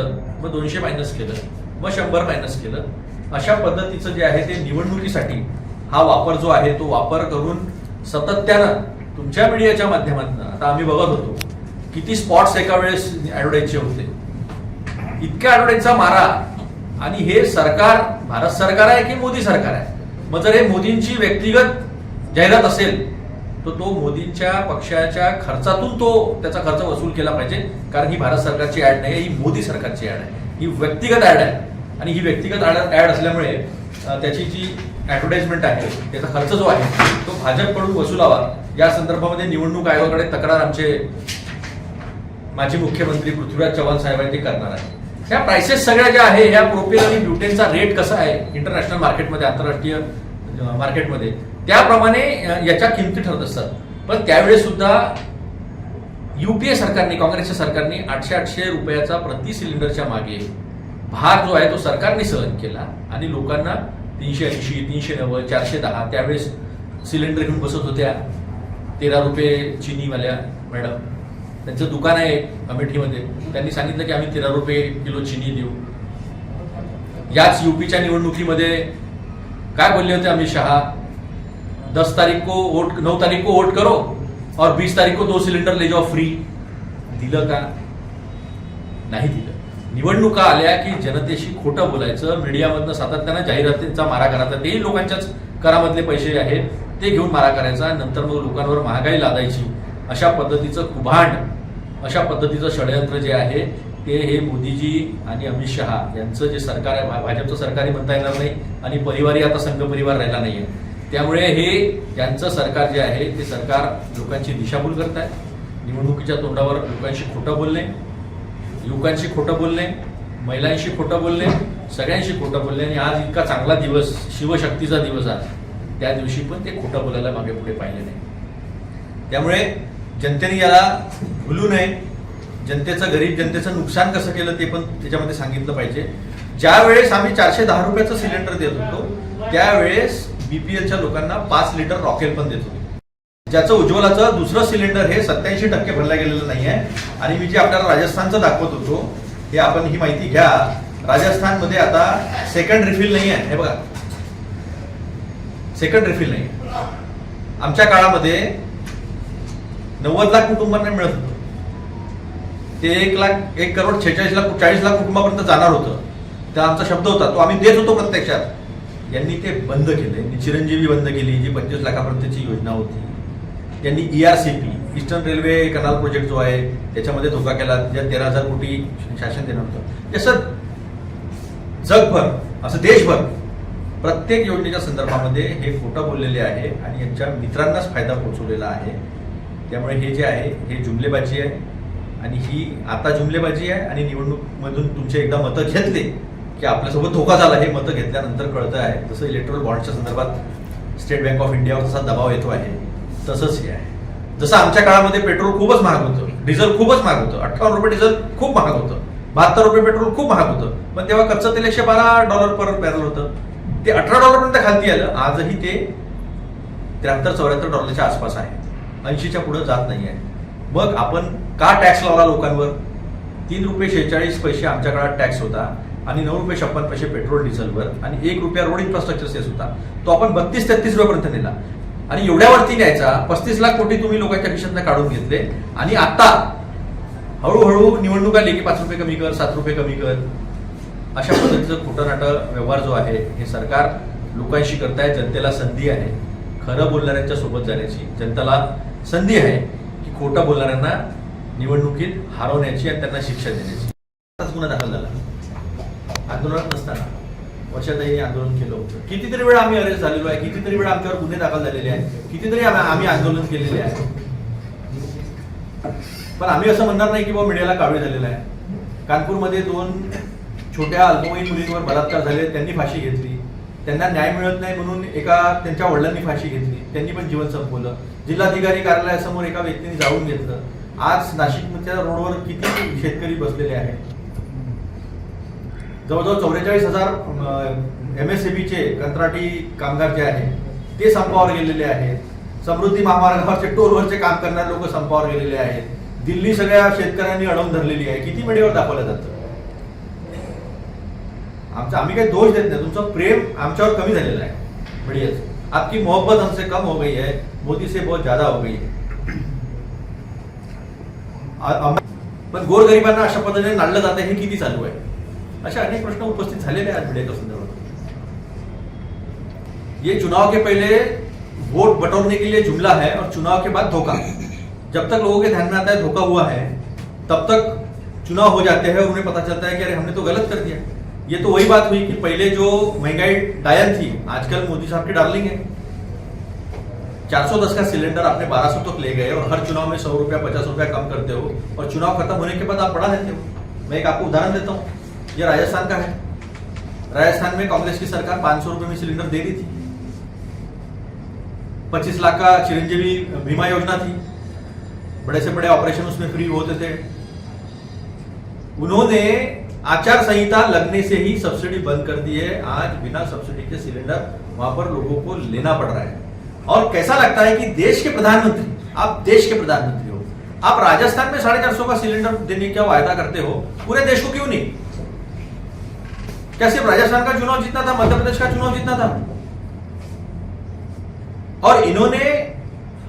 केलं मग दोनशे मायनस केलं मग शंभर मायनस केलं. अशा पद्धतीचं जे आहे ते निवडणुकीसाठी हा वापर जो आहे तो वापर करून सातत्यानं तुमच्या मीडियाच्या माध्यमातून आता आम्ही बघत होतो किती स्पॉट्स एका वेळेस ॲडव्हर्टाईजचे होते. इतक्या ॲडव्हर्टाईजचा मारा. आणि हे सरकार भारत सरकार आहे की मोदी सरकार आहे? मग जर हे मोदींची व्यक्तिगत जाहिरात असेल तर तो मोदींच्या पक्षाच्या खर्चातून तो त्याचा खर्च वसूल केला पाहिजे. कारण ही भारत सरकारची ऍड नाही ही मोदी सरकारची ऍड आहे. ही व्यक्तिगत ऍड आहे. आणि ही व्यक्तिगत ऍड असल्यामुळे त्याची जी ऍडव्हर्टाइजमेंट आहे त्याचा खर्च जो आहे तो भाजपकडून वसुलावा. या संदर्भामध्ये निवडणूक आयोगाकडे तक्रार आमचे माजी मुख्यमंत्री पृथ्वीराज चव्हाण साहेबांनी करणार आहे ह्या प्राइसेस सगळ्या ज्या आहे ह्या प्रोपेल आणि ब्युटेनचा रेट कसा आहे इंटरनॅशनल मार्केटमध्ये आंतरराष्ट्रीय मार्केटमध्ये. त्याप्रमाणे याच्या किमती ठरत असतात. पण त्यावेळेस सुद्धा युपीए सरकारने काँग्रेसच्या सरकारने आठशे आठशे रुपयाचा प्रति सिलेंडरच्या मागे भार जो आहे तो सरकारने सहन केला आणि लोकांना तीनशे ऐंशी तीनशे नव्वद चारशे दहा त्यावेळेस सिलेंडर घेऊन बसत होत्या. तेरा रुपये चिनीवाल्या मॅडम. त्यांचं दुकान आहे अमेठीमध्ये. त्यांनी सांगितलं की आम्ही तेरा रुपये किलो चिनी देऊ. याच युपीच्या निवडणुकीमध्ये काय बोलले होते अमित शहा? दस तारीख को वोट नऊ तारीख को वोट करो और बीस तारीख को दो सिलेंडर ले जाओ फ्री दिलं का? नाही दिलं. निवडणुका आल्या की जनतेशी खोटं बोलायचं? मीडियामधनं सातत्यानं जाहिरातींचा मारा करायचा. तेही लोकांच्याच करामधले पैसे आहेत. ते घेऊन मारा करायचा. नंतर मग लोकांवर महागाई लादायची. अशा पद्धतीचं कुभांड अशा पद्धतीचं षडयंत्र जे आहे ते हे मोदीजी आणि अमित शहा यांचं जे सरकार आहे भाजपचं सरकारही म्हणता येणार नाही आणि परिवारही आता संघ परिवार राहिला नाही आहे त्यामुळे हे यांचं सरकार जे आहे ते सरकार लोकांची दिशाभूल करत आहे निवडणुकीच्या तोंडावर लोकांशी खोटं बोलणे युवकांशी खोटं बोलणे महिलांशी खोटं बोलणे सगळ्यांशी खोटं बोलणे आणि आज इतका चांगला दिवस शिवशक्तीचा दिवस आहे त्या दिवशी पण ते खोटं बोलायला मागे पुढे पाहिले नाही. त्यामुळे जनतेने याला भुलू नये. जनतेचं गरीब जनतेचं नुकसान कसं केलं ते पण त्याच्यामध्ये सांगितलं पाहिजे. ज्या वेळेस आम्ही चारशे दहा रुपयाचं सिलेंडर देत होतो त्यावेळेस बीपीएलच्या लोकांना पाच लिटर रॉकेल पण देत होतो. ज्याचं उज्ज्वलाचं दुसरं सिलेंडर हे सत्याऐंशी टक्के भरलं गेलेलं नाही आहे. आणि मी जे आपल्याला राजस्थानचं दाखवत होतो हे आपण ही माहिती घ्या. राजस्थानमध्ये आता सेकंड रिफिल नाही आहे. हे बघा. सेकंड रिफिल नाही आमच्या काळामध्ये नव्वद लाख कुटुंबांना मिळत होतं. ते एक लाख एक करोड छेचाळीस लाख चाळीस लाख कुटुंबापर्यंत जाणार होतं. त्या आमचा शब्द होता तो आम्ही देत होतो प्रत्यक्षात. यांनी ते बंद केले. यांनी चिरंजीवी बंद केली जी पंचवीस लाखापर्यंतची योजना होती. त्यांनी जी R C P eastern railway canal project जो आहे त्याच्यामध्ये धोका केला. ज्या तेरा हजार कोटी शासन देणार होतं. जसं जगभर असं देशभर प्रत्येक योजनेच्या संदर्भामध्ये हे खोटं बोललेले आहे आणि यांच्या मित्रांनाच फायदा पोहोचवलेला आहे. त्यामुळे हे जे आहे हे जुमलेबाजी आहे. आणि ही आता जुमलेबाजी आहे आणि निवडणूकमधून तुमचे एकदा मतं घेतले की आपल्यासोबत धोका झाला हे मतं घेतल्यानंतर कळतं आहे. जसं इलेक्ट्रॉल बॉन्डच्या संदर्भात स्टेट बँक ऑफ इंडियावर तसा दबाव येतो आहे तसंच हे आहे. जसं आमच्या काळामध्ये पेट्रोल खूपच महाग होतं डिझेल खूपच महाग होतं अठ्ठावन्न रुपये डिझेल खूप महाग होतं बहात्तर रुपये पेट्रोल खूप महाग होतं. पण तेव्हा कच्चं तेल एकशे बारा डॉलर पर बॅरल होतं. ते अठरा डॉलरपर्यंत खालती आलं आजही ते त्र्याहत्तर चौऱ्याहत्तर डॉलरच्या आसपास आहे. ऐंशीच्या पुढे जात नाही आहे. मग आपण का टॅक्स लावला लोकांवर? तीन रुपये शेहेचाळीस पैसे आमच्या काळात टॅक्स होता आणि नऊ रुपये छप्पन पैसे पेट्रोल डिझेलवर आणि एक रुपया रोड इन्फ्रास्ट्रक्चर सेस होता तो आपण बत्तीस तेहतीस रुपयापर्यंत नेला. आणि एवढ्यावरती न्यायचा पस्तीस लाख कोटी तुम्ही लोकांच्या खिशातनं काढून घेतले आणि आता हळूहळू निवडणूक आली की पाच रुपये कमी कर सात रुपये कमी कर. अशा पद्धतीचं खोटं नाटं व्यवहार जो आहे हे सरकार लोकांशी करताय जनतेला संधी आहे. खरं बोलणाऱ्यांच्या सोबत जाण्याची जनतेला संधी आहे की खोटं बोलणाऱ्यांना निवडणुकीत हरवण्याची आणि त्यांना शिक्षा देण्याची. आताच गुन्हा दाखल झाला. आंदोलनात नसताना वर्षातही आंदोलन केलं होतं. कितीतरी वेळा आम्ही अरेस्ट झालेलो आहे कितीतरी वेळा आमच्यावर गुन्हे दाखल झालेले आहेत कितीतरी आम्ही आंदोलन केलेले आहे. पण आम्ही असं म्हणणार नाही की बाबा मीडियाला कावळे झालेला आहे. कानपूरमध्ये दोन छोट्या अल्पवयीन मुलींवर बलात्कार झाले त्यांनी फाशी घेतली. त्यांना न्याय मिळत नाही म्हणून एका त्यांच्या वडिलांनी फाशी घेतली. त्यांनी पण जीवन संपवलं. जिल्हाधिकारी कार्यालयासमोर एका व्यक्तीने जाळून घेतलं. आज नाशिकच्या रोडवर किती शेतकरी बसलेले आहेत? जवळजवळ चौवेचाळीस हजार एम एस चे कंत्राटी कामगार जे आहेत ते संपावर गेलेले आहेत. समृद्धी महामार्गावरचे टोलवरचे काम करणारे लोक संपावर गेलेले आहेत. दिल्ली सगळ्या शेतकऱ्यांनी अडवून धरलेली आहे. किती मीडियावर दाखवलं जातं? आमचा आम्ही काही दोष देत नाही. तुमचं प्रेम आमच्यावर कमी झालेलं आहे. मीडियाचं आपकी मोहब्बत हमसे कम हो गई है. मोदी से बहुत ज्यादा हो गई है. पण गोरगरिबांना अशा पद्धतीने नाडलं जातं हे किती चालू आहे? अशा अनेक प्रश्न उपस्थित झालेले आहेत मीडियाच्या संदर्भात. ये चुनाव के पहले वोट बटोरने के लिए जुमला है और चुनाव के बाद धोखा। जब तक लोगों के ध्यान में आता है धोखा हुआ है, तब तक चुनाव हो जाते हैं उन्हें पता चलता है कि अरे हमने तो गलत कर दिया। ये तो वही बात हुई कि पहले जो महँगाई डायन थी, आजकल मोदी साहब की डार्लिंग है। 410 का सिलेंडर आपने 1200 तक ले गए और हर चुनाव में सौ रुपया, पचास रुपया कम करते हो और चुनाव खत्म होने के बाद आप बढ़ा देते हो। मैं एक आपको उदाहरण देता हूँ। ये राजस्थान का है। राजस्थान में कांग्रेस की सरकार 500 रुपए में सिलेंडर दे रही थी। 25 लाख का चिरंजीवी बीमा योजना थी। बड़े से बड़े ऑपरेशन उसमें फ्री होते थे। उन्होंने आचार संहिता लगने से ही सब्सिडी बंद कर दी है। आज बिना सब्सिडी के सिलेंडर वहाँ पर लोगों को लेना पड़ रहा है। और कैसा लगता है कि देश के प्रधानमंत्री, आप देश के प्रधानमंत्री हो, आप राजस्थान में साढ़े चार सौ का सिलेंडर देने का वायदा करते हो, पूरे देश को क्यों नहीं? क्या सिर्फ़ राजस्थान का चुनाव जीतना था, मध्य प्रदेश का चुनाव जीतना था? और इन्होंने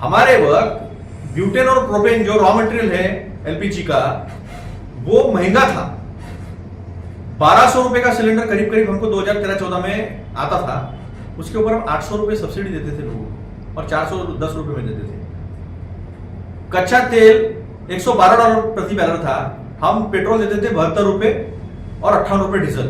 हमारे वक्त ब्यूटेन और प्रोपेन जो रॉ मटेरियल है एलपीजी का, वो महँगा था। बारह सौ रुपए का सिलेंडर करीब करीब हमको 2013-14 में आता था, उसके ऊपर हम आठ सौ रुपए सब्सिडी देते थे लोगों को। और चार सौ दस रुपए में देते थे कच्चा तेल 112 डॉलर प्रति बैरल था। हम पेट्रोल देते थे बहत्तर रुपए और अट्ठावन रुपए डीजल।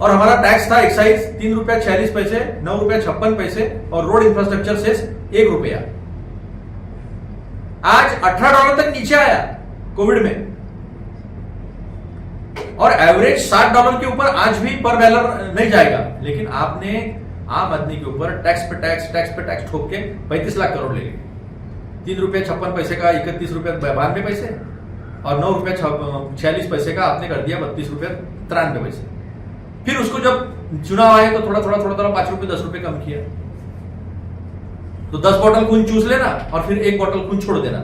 और हमारा टैक्स था एक्साइज तीन रुपया छियालीस पैसे, नौ रुपया छप्पन पैसे और रोड इंफ्रास्ट्रक्चर सेस एक रुपया। आज अठारह डॉलर तक नीचे आया कोविड में। और एवरेज साठ डॉलर के ऊपर आज भी पर बैलर नहीं जाएगा। लेकिन आपने आम आदमी के ऊपर टैक्स पे टैक्स टैक्स पे टैक्स ठोक के पैंतीस लाख करोड़ ले लिए तीन रुपये छप्पन पैसे का, इकतीस रुपये बानवे पैसे और नौ रुपये छियालीस पैसे का आपने कर दिया बत्तीस रुपये तिरानवे पैसे। फिर उसको जब चुनाव आए तो थोड़ा थोड़ा थोड़ा थोड़ा पाँच रुपए दस रुपए कम किया। तो दस बॉटल खून चूस लेना और फिर एक बॉटल खून छोड़ देना।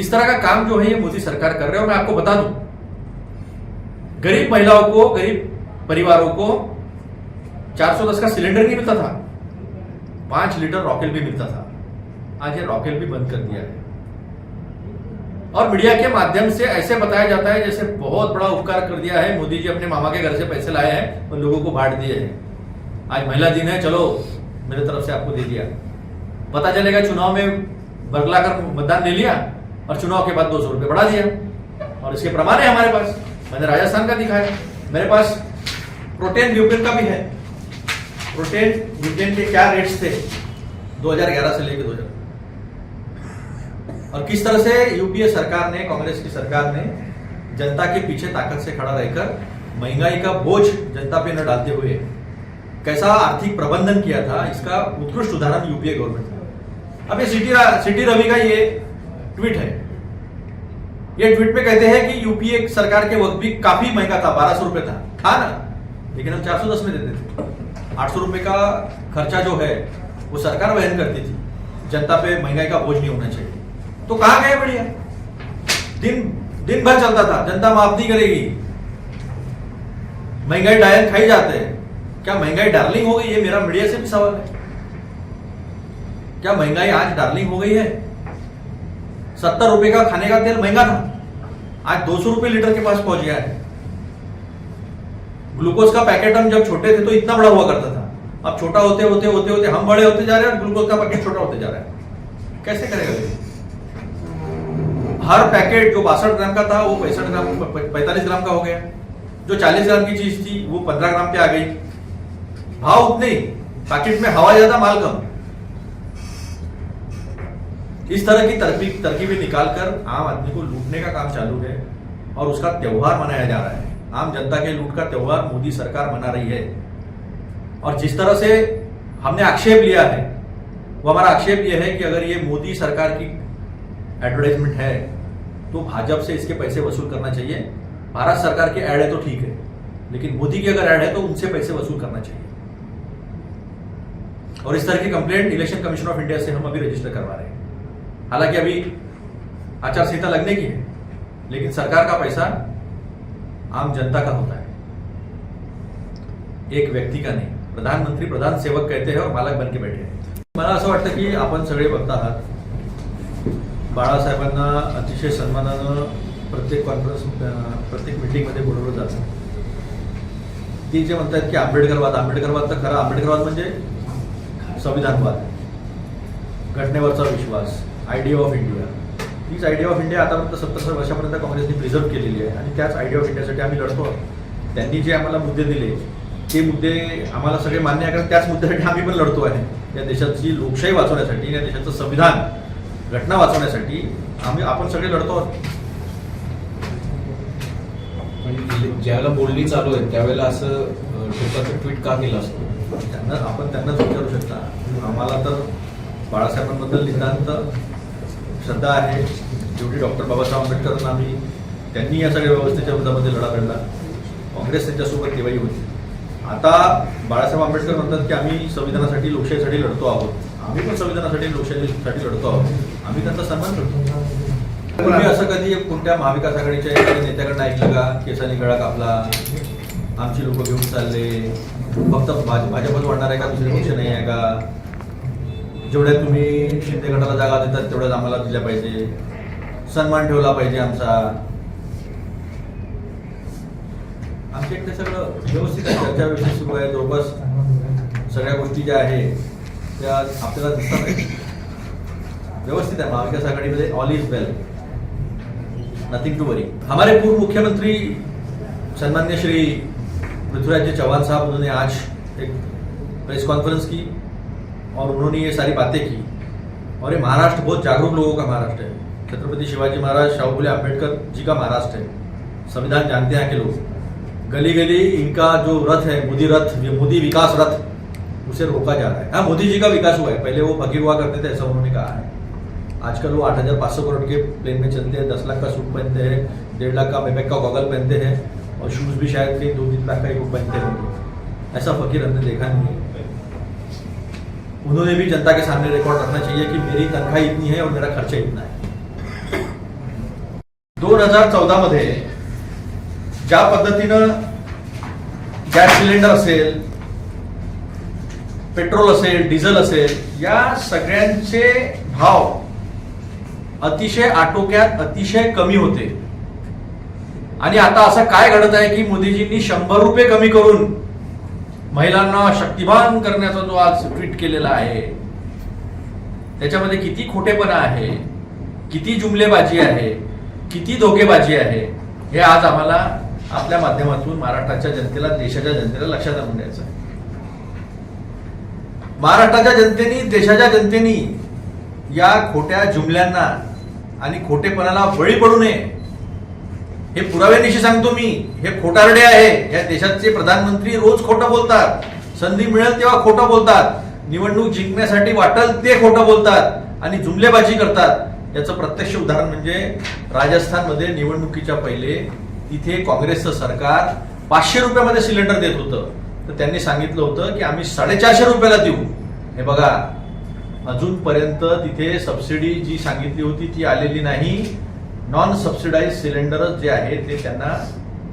इस तरह का काम जो है ये मोदी सरकार कर रहे हो मैं आपको बता दूँ, गरीब महिलाओं को, गरीब परिवारों को 410 का सिलेंडर नहीं मिलता था। पाँच लीटर रॉकेल भी मिलता था। आज ये रॉकेल भी बंद कर दिया है। और मीडिया के माध्यम से ऐसे बताया जाता है, जैसे बहुत बड़ा उपकार कर दिया है मोदी जी अपने मामा के घर से पैसे लाए हैं और लोगों को बांट दिए हैं। आज महिला दिन है, चलो, मेरे तरफ़ से आपको दे दिया। पता चलेगा चुनाव में बरगला कर मतदान ले लिया और चुनाव के बाद दो सौ रुपये बढ़ा दिया। और इसके प्रमाण है हमारे पास। मैंने राजस्थान का दिखाया। मेरे पास प्रोटेन ब्यूटेन का भी है। प्रोटेन ब्यूटेन के क्या रेट्स थे? 2011 से लेकर 2000 और किस तरह से यूपीए सरकार ने, कांग्रेस की सरकार ने जनता के पीछे ताकत से खड़ा रहकर महँगाई का बोझ जनता पे न डालते हुए कैसा आर्थिक प्रबंधन किया था, इसका उत्कृष्ट उदाहरण यूपीए गवर्नमेंट अब ये सिटी सिटी रवि का ये ट्वीट है। ये ट्वीट में कहते हैं कि यूपीए सरकार के वक्त भी काफ़ी महँगा था, बारह सौ रुपए था। था ना? लेकिन हम चार सौ दस में देते थे। आठ सौ रुपए का खर्चा जो है, वो सरकार वहन करती थी। जनता पे महँगाई का बोझ नहीं होना चाहिए। तो कहा गए बढ़िया? दिन दिन भर चलता था, जनता माफ़ नहीं करेगी। महँगाई डायल खाई जाते हैं। क्या महँगाई डार्लिंग हो गई? है मेरा मीडिया से भी सवाल है। क्या महँगाई आज डार्लिंग हो गई है? सत्तर रुपए का खाने का तेल महँगा था। आज दो सौ रुपए लीटर के पास पहुँच गया है। ग्लूकोज का पैकेट हम जब छोटे थे तो इतना बड़ा हुआ करता था। अब छोटा होते होते होते होते हम बड़े होते जा रहे हैं और ग्लूकोज का पैकेट छोटा होते जा रहा है। कैसे करेगा हर पैकेट जो बासठ ग्राम का था, वो पैंसठ ग्राम, पैंतालीस ग्राम का हो गया। जो चालीस ग्राम की चीज़ थी, वो पंद्रह ग्राम पे आ गई। भाव उतने पैकेट में हवा ज़्यादा, माल कम। इस तरह की तरकीबें निकालकर आम आदमी को लूटने का काम चालू है और उसका त्योहार मनाया जा रहा है। आम जनता के लूट का त्यौहार मोदी सरकार मना रही है। और जिस तरह से हमने आक्षेप लिया है, वो हमारा आक्षेप यह है कि अगर ये मोदी सरकार की एडवर्टाइजमेंट है तो भाजपा से इसके पैसे वसूल करना चाहिए। भारत सरकार के एड है तो ठीक है, लेकिन मोदी की अगर एड है तो उनसे पैसे वसूल करना चाहिए। और इस तरह की complaint election commission of India से हम अभी रजिस्टर करवा रहे हैं। हालाँकि अभी आचार संहिता लगने की है, लेकिन सरकार का पैसा आम जनता का होता है? एक व्यक्ती का नहीं। प्रधानमंत्री प्रधान सेवक कहते हैं और मालक बन के बैठे हैं। मला असं वाटतं की आपण सगळे बघत आहात बाळासाहेबांना अतिशय सन्मानानं प्रत्येक कॉन्फरन्स प्रत्येक मिटिंगमध्ये बोलवलं जातं. ती जे म्हणतात की आंबेडकरवाद आंबेडकरवाद तर खरा आंबेडकरवाद म्हणजे संविधानवाद. घटनेवरचा विश्वास आयडिया ऑफ इंडिया. तीच आयडिया ऑफ इंडिया आतापर्यंत सत्तर वर्षापर्यंत काँग्रेसने प्रिझर्व केलेली आहे. आणि त्याच आयडिया ऑफ इंडियासाठी आम्ही लढतो. आहोत. त्यांनी जे आम्हाला मुद्दे दिले ते मुद्दे आम्हाला सगळे मान्य आहे कारण त्याच मुद्द्यासाठी आम्ही पण लढतो आहे. या देशाची लोकशाही वाचवण्यासाठी या देशाचं संविधान घटना वाचवण्यासाठी आम्ही आपण सगळे लढतो आहोत. ज्यावेळेला बोलणी चालू आहे त्यावेळेला असं टोकाचं ट्विट का केलं असतं? त्यांना आपण त्यांनाच विचारू शकता. आम्हाला तर बाळासाहेबांबद्दल नितांत श्रद्धा आहे. जेवढी डॉक्टर बाबासाहेब आंबेडकरांना आम्ही त्यांनी या सगळ्या व्यवस्थेच्या विरोधामध्ये लढा लढला काँग्रेस त्यांच्यासोबत तेव्हाही होती. आता बाळासाहेब आंबेडकर म्हणतात की आम्ही संविधानासाठी लोकशाहीसाठी लढतो आहोत. आम्ही पण संविधानासाठी लोकशाहीसाठी लढतो आहोत. आम्ही त्यांचा सन्मान करतो. तुम्ही असं कधी कोणत्या महाविकास आघाडीच्या एखाद्या नेत्याकडनं ऐकलं का? केसानी गळा कापला. आमची लोक घेऊन चालले. फक्त भाज- भाजपच वाढणार आहे का? दुसरे पक्ष नाही आहे का? जेवढ्या तुम्ही शिंदे गटाला जागा देतात तेवढ्याच आम्हाला दिल्या पाहिजे. सन्मान ठेवला पाहिजे आमचा. आमच्या इकडे सगळं व्यवस्थित आहे. चर्चा विषय सुरू आहे. जवळपास सगळ्या गोष्टी ज्या आहे त्या आपल्याला दिसतात व्यवस्थित आहे. महाविकास आघाडीमध्ये all is well nothing to worry हमारे पूर्व मुख्यमंत्री सन्मान्य श्री पृथ्वीराज जी चौहान साहब उन्होंने आज एक प्रेस कॉन्फ्रेंस की. और उन्होंने ये सारी बातें की। और ये महाराष्ट्र बहुत जागरूक लोगों का महाराष्ट्र है। छत्रपति शिवाजी महाराज, शाहू अंबेडकर जी का महाराष्ट्र है। संविधान जानते हैं के लोग। गली गली इनका जो रथ है, मोदी रथ मोदी विकास रथ, उसे रोका जा रहा है। हाँ मोदी जी का विकास हुआ है। पहले वो फकीर हुआ करते थे, ऐसा उन्होंने कहा है। आजकल वो आठ हज़ार पाँच सौ करोड़ के प्लेन में चलते हैं, दस लाख का सूट पहनते हैं, डेढ़ लाख का मेमेक का गॉगल पहनते हैं, और शूज़ भी शायद कहीं दो तीन लाख का ही पहनते होंगे। ऐसा फकीर हमने देखा नहीं है। उन्होंने भी जनता के सामने रिकॉर्ड रखना चाहिए कि मेरी तनख्वाह इतनी है और मेरा खर्च इतना है। दोन हजार चौदा मध्ये ज्या पद्धतीनं गॅस सिलेंडर असेल पेट्रोल असेल डिझेल असेल या सगळ्यांचे भाव अतिशय आटोक्यात अतिशय कमी होते. आणि आता असं काय घडत आहे की मोदीजींनी शंभर रुपये कमी करून महिलांना शक्तिमान करण्याचा जो आज ट्विट केलेला आहे त्याच्यामध्ये किती खोटेपणा आहे किती जुमलेबाजी आहे किती धोकेबाजी आहे हे आज आम्हाला आपल्या माध्यमातून महाराष्ट्राच्या जनतेला देशाच्या जनतेला लक्षात आणून द्यायचं आहे. महाराष्ट्राच्या जनतेनी देशाच्या जनतेनी या खोट्या जुमल्यांना आणि खोटेपणाला बळी पडू नये. हे पुराव्यानिशी सांगतो मी. हे खोटारडे आहे. या देशाचे प्रधानमंत्री रोज खोटं बोलतात. संधी मिळेल तेव्हा खोटं बोलतात. निवडणूक जिंकण्यासाठी वाटल ते खोटं बोलतात आणि जुमलेबाजी करतात. याचं प्रत्यक्ष उदाहरण म्हणजे राजस्थानमध्ये निवडणुकीच्या पहिले तिथे काँग्रेसचं सरकार पाचशे रुपयामध्ये सिलेंडर देत होतं. तर त्यांनी सांगितलं होतं की आम्ही साडेचारशे रुपयाला देऊ. हे बघा अजूनपर्यंत तिथे सबसिडी जी सांगितली होती ती आलेली नाही. नॉन सबसिडाईज सिलेंडरच जे आहे ते त्यांना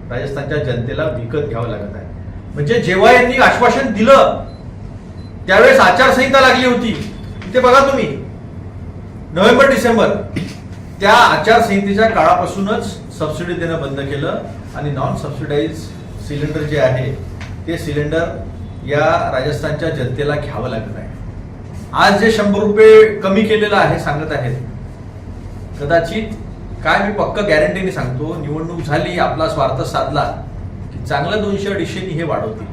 राजस्थानच्या जनतेला विकत घ्यावं लागत आहे. म्हणजे जेव्हा यांनी आश्वासन दिलं त्यावेळेस आचारसंहिता लागली होती. ते बघा तुम्ही. November December. त्या आचारसंहितेच्या काळापासूनच सबसिडी देणं बंद केलं आणि नॉन सबसिडाईज सिलेंडर जे आहे ते सिलेंडर या राजस्थानच्या जनतेला घ्यावं लागत आहे. आज जे शंभर रुपये कमी केलेलं आहे सांगत आहेत. कदाचित काय मी पक्क गॅरंटीने सांगतो निवडणूक झाली आपला स्वार्थ साधला. की चांगलं दोनशे अडीचशेनी हे वाढवतील.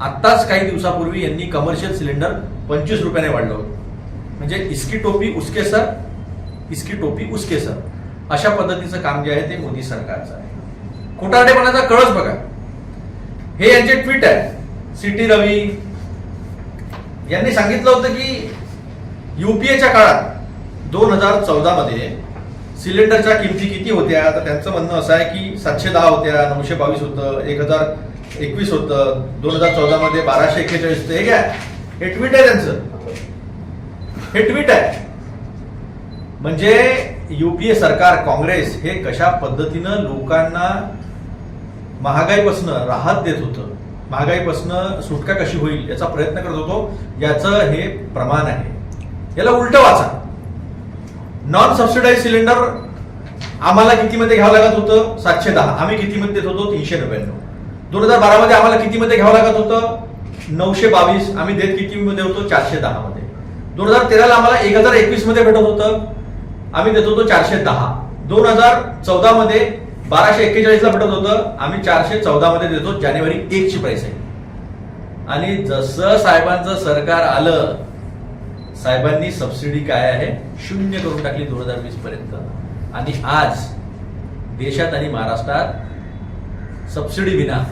आत्ताच काही दिवसापूर्वी यांनी कमर्शियल सिलेंडर पंचवीस रुपयाने वाढलं होतं. म्हणजे इसकी टोपी उसके सर इसकी टोपी उसके सर. अशा पद्धतीचं काम जे आहे ते मोदी सरकारचं आहे. खोटारडेपणाचा कळच बघा. हे यांचे ट्विट आहे. C T Ravi. यांनी सांगितलं होतं की युपीएच्या काळात दोन हजार चौदा मध्ये सिलेंडरच्या किमती किती होत्या? तर त्यांचं म्हणणं असं आहे की सातशे दहा होत्या नऊशे बावीस होतं एक हजार एकवीस होतं दोन हजार चौदा मध्ये बाराशे एक्केचाळीस होतं. हे काय हे ट्विट आहे त्यांचं. हे ट्विट आहे. म्हणजे युपीए सरकार काँग्रेस हे कशा पद्धतीनं लोकांना महागाईपासनं राहत देत होतं? महागाईपासनं सुटका कशी होईल याचा प्रयत्न करत होतो? याचं हे प्रमाण आहे. याला उलट वाचा. नॉन सबसिडाईज सिलेंडर आम्हाला कितीमध्ये घ्यावं लागत होतं? सातशे दहा. आम्ही कितीमध्ये देत होतो? तीनशे नव्याण्णव. दोन हजार बारामध्ये आम्हाला कितीमध्ये घ्यावं लागत होतं? नऊशे बावीस. आम्ही देत कितीमध्ये होतो? चारशे दहामध्ये. दोन हजार तेराला आम्हाला एक हजार एकवीसमध्ये भेटत होतं. आम्ही देत होतो चारशे दहा. दोन हजार चौदामध्ये बाराशे एक्केचाळीसला भेटत होतं. आम्ही चारशे चौदामध्ये देतो जानेवारी एकची प्राईस आहे. आणि जसं साहेबांचं सरकार आलं साहेबांनी सबसिडी काय आहे शून्य करून टाकली दोन हजार वीस पर्यंत. आणि आज देशात आणि महाराष्ट्रात सबसिडी विना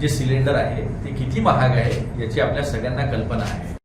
जे सिलेंडर आहे ते किती महाग आहे याची आपल्या सगळ्यांना कल्पना आहे.